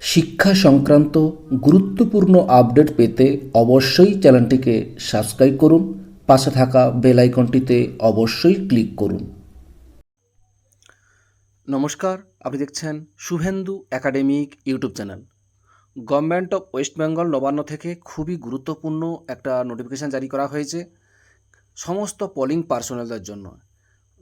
শিক্ষা সংক্রান্ত গুরুত্বপূর্ণ আপডেট পেতে অবশ্যই চ্যানেলটিকে সাবস্ক্রাইব করুন, পাশে থাকা বেল আইকনটিতে অবশ্যই ক্লিক করুন। নমস্কার, আপনি দেখছেন Shuvendu academic YouTube channel. Government of West Bengal Nabanna থেকে খুবই গুরুত্বপূর্ণ একটা নোটিফিকেশান জারি করা হয়েছে সমস্ত পোলিং পার্সোনালদের জন্য।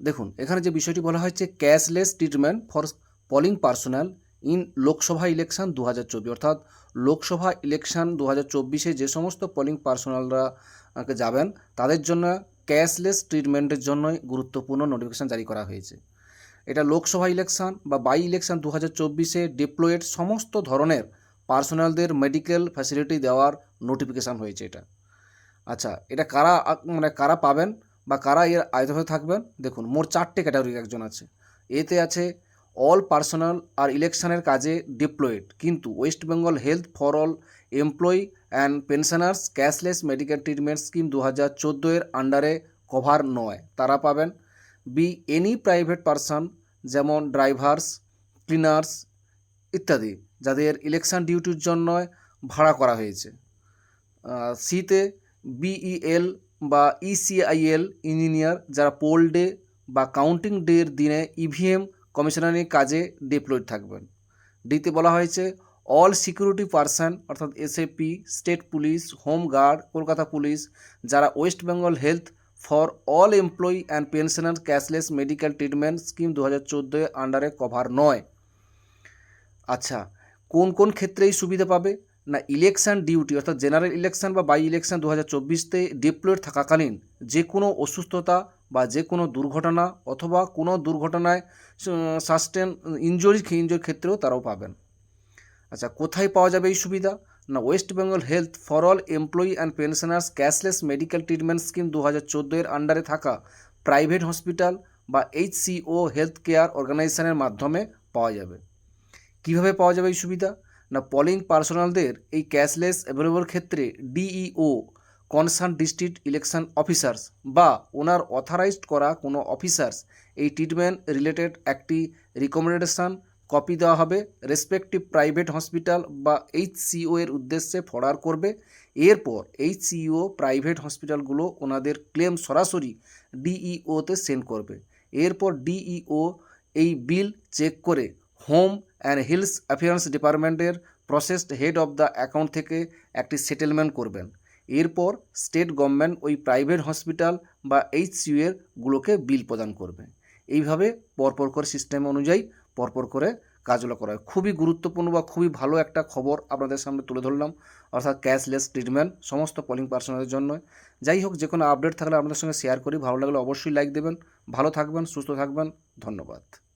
দেখুন, এখানে যে বিষয়টি বলা হয়েছে cashless treatment for polling personal in Lok Sabha election দু হাজার চব্বিশ। অর্থাৎ লোকসভা ইলেকশন দু হাজার চব্বিশে যে সমস্ত পোলিং পার্সোনালরা যাবেন, তাদের জন্য ক্যাশলেস ট্রিটমেন্টের জন্যই গুরুত্বপূর্ণ নোটিফিকেশান জারি করা হয়েছে। এটা লোকসভা ইলেকশন বা বাই ইলেকশন দু হাজার চব্বিশে ডিপ্লয়েড সমস্ত ধরনের পার্সোনালদের মেডিকেল ফ্যাসিলিটি দেওয়ার নোটিফিকেশান হয়েছে এটা। আচ্ছা এটা কারা মানে কারা পাবেন বা কারা এর আয়ত থাকবেন? দেখুন, মোট চারটে ক্যাটাগরি একজন আছে। এতে আছে অল পার্সোনাল আর ইলেকশনের কাজে ডিপ্লয়েড। কিন্তু West Bengal health for all employee and pensioners cashless medical treatment scheme দু হাজার চোদ্দ এর আন্ডারে কভার নয়। তারা পাবেন বি এনি প্রাইভেট পার্সন, যেমন ড্রাইভার্স, ক্লিনার্স ইত্যাদি, যাদের ইলেকশন ডিউটির জন্য ভাড়া করা হয়েছে। সিতে বিইএল বা ইসিআইএল ইঞ্জিনিয়ার যারা পোল ডে বা কাউন্টিং ডের দিনে ইভিএম কমিশনারিং কাজে ডিপ্লয়েড থাকবেন। ডিতে বলা হয়েছে অল সিকিউরিটি পার্সন অর্থাৎ SAP state police home guard Kolkata police যারা West Bengal health for all employee and pensioner cashless medical treatment scheme দু হাজার চোদ্দোয় আন্ডারে কভার নয়। আচ্ছা কোন কোন ক্ষেত্রে এই সুবিধা পাবে? না ইলেকশন ডিউটি অর্থাৎ জেনারেল ইলেকশন বা বাই ইলেকশন দু হাজার চব্বিশতে ডিপ্লয়েড থাকাকালীন যে কোনো অসুস্থতা বা যে কোনো দুর্ঘটনা অথবা কোনো দুর্ঘটনায় সাস্টেন ইনজুরি ইনজুরির ক্ষেত্রেও তারাও পাবেন। আচ্ছা কোথায় পাওয়া যাবে এই সুবিধা? না West Bengal health for all employee and pensioners cashless medical treatment scheme দু হাজার চোদ্দ এর আন্ডারে থাকা প্রাইভেট হসপিটাল বা এইচসিও হেলথ কেয়ার অর্গানাইজেশনের মাধ্যমে পাওয়া যাবে। কীভাবে পাওয়া যাবে এই সুবিধা? না পলিং পার্সোনালদের এই ক্যাশলেস অ্যাভেলেবল ক্ষেত্রে DEO concern district election officers বা ওনার অথরাইজড করা কোনো অফিসার্স এই ট্রিটমেন্ট রিলেটেড একটি রিকমেন্ডেশন কপি দেওয়া হবে। রেসপেক্টিভ প্রাইভেট হসপিটাল বা এইচসিও এর উদ্দেশ্যে ফরওয়ার্ড করবে। এরপর এইচসিও প্রাইভেট হসপিটালগুলো ওনাদের ক্লেম সরাসরি ডিইওতে সেন্ড করবে। এরপর ডিইও এই বিল চেক করে হোম অ্যান্ড হিলস অ্যাফেয়ার্স ডিপার্টমেন্টের processed head of the account থেকে একটি সেটেলমেন্ট করবেন। এরপর স্টেট গভর্নমেন্ট ওই প্রাইভেট হসপিটাল বা এইচসিউ এর গুলোকে বিল প্রদান করবে। এইভাবে পরপর করে সিস্টেম অনুযায়ী পরপর করে কাজগুলো করা হয়। খুবই গুরুত্বপূর্ণ বা খুবই ভালো একটা খবর আপনাদের সামনে তুলে ধরলাম। অর্থাৎ ক্যাশলেস ট্রিটমেন্ট সমস্ত পোলিং পার্সোনালের জন্য। যাই হোক যে কোনো আপডেট থাকলে আপনাদের সঙ্গে শেয়ার করি। ভালো লাগলে অবশ্যই লাইক দেবেন। ভালো থাকবেন, সুস্থ থাকবেন। ধন্যবাদ।